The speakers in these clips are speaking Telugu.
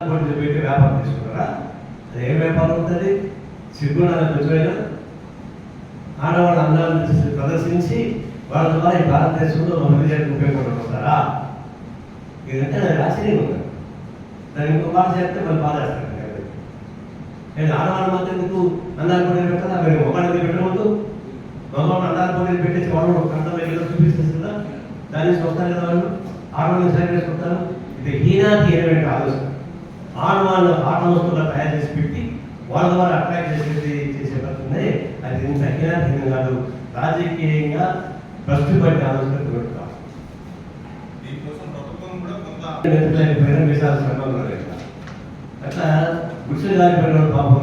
కోట్లు పెట్టి వ్యాపారం తీసుకున్నారా అది ఏం వ్యాపారం ఉంటుంది? సిగ్గుండాలని పెంచలేదు ఆడవాళ్ళ అందాలను ప్రదర్శించి వాళ్ళ ద్వారా ఈ భారతదేశంలో మన విజయానికి ఉపయోగపడుతుంటారా ఇదంటే నాకు ఆశ్చర్యం ఉంది దాని ఇంకో మాట చేస్తే మళ్ళీ బాధేస్తాను నేను ఆడవాళ్ళ మధ్య ఎందుకు అందాలు పోటీ పెట్టాలా? మీరు ఒకళ్ళకి పెట్టకూడదు? మగవాళ్ళు అందాలు పోటీ పెట్టేసి వాళ్ళు కంటలో ఏదో చూపిస్తుంది? దాన్ని చూస్తారు కదా వాళ్ళు. ఆడవాళ్ళని సరిగ్గా చూస్తారు ఇది హీనాకి ఏమైనా ఆలోచన? ఆడవాళ్ళు ఆట వస్తువులు తయారు చేసి పెట్టి వాళ్ళ ద్వారా అట్రాక్ట్ చేసేది చేసే పడుతుంది అది ఇంత హీనాతీనం కాదు. రాజకీయంగా భ్రష్టు పట్టిన ఆలోచన శ్రమంలో అట్లా గుడిసెలు కాలిపోయిన వాళ్ళు పాపం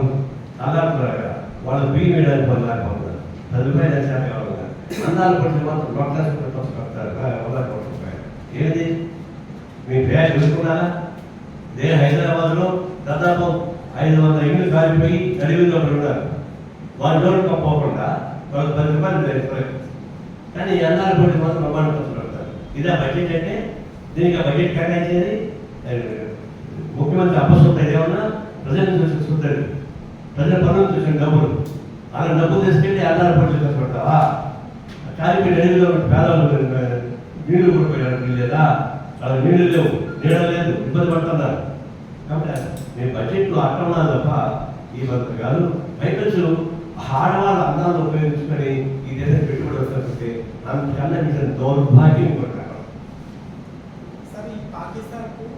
ఆధారపడారు వాళ్ళు బియ్యం వేయడానికి పని లేకపోతున్నారు కావాలి అందాలు పడితే మాత్రం కడతారు ఏది? మీ పేరు చూసుకున్నారా ఇదే హైదరాబాద్లో దాదాపు ఐదు వందల ఇండ్లు కాలిపోయి నడివిలో ఉన్నారు వారి జోలికి పోకుండా ఒక పది రూపాయలు వేస్తారు కానీ ఎన్ఆర్ పడి మాత్రం ప్రమాణం పెడతారు ఇదే బడ్జెట్ అంటే దీనికి ఆ బడ్జెట్ కేటాయించేది అది ముఖ్యమంత్రి అప్పసొత్త ఏమన్నా ప్రజలను చూసిన చూస్తారు ప్రజల పనులు చూసిన డబ్బులు. అలా డబ్బులు తీసుకెళ్ళి ఎన్ఆర్ పడి చూసుకుంటావా కాలిపోయి నడివిలో పేదవాళ్ళు నీళ్ళు కొడిపోయారు లేదా? అలా నీళ్ళు లేవు నీడ లేదు ఇబ్బంది పడుతున్నారు. కాబట్టి మీ బడ్జెట్లో అట్టమన్నా తప్ప ఈ మంత్రి కాదు పైపెచ్చు ఆడవాళ్ళ అందాలను ఉపయోగించుకొని ఈ దేశం పెట్టుబడి వస్తే అంతకన్నా మీకు దౌర్భాగ్యం కూడా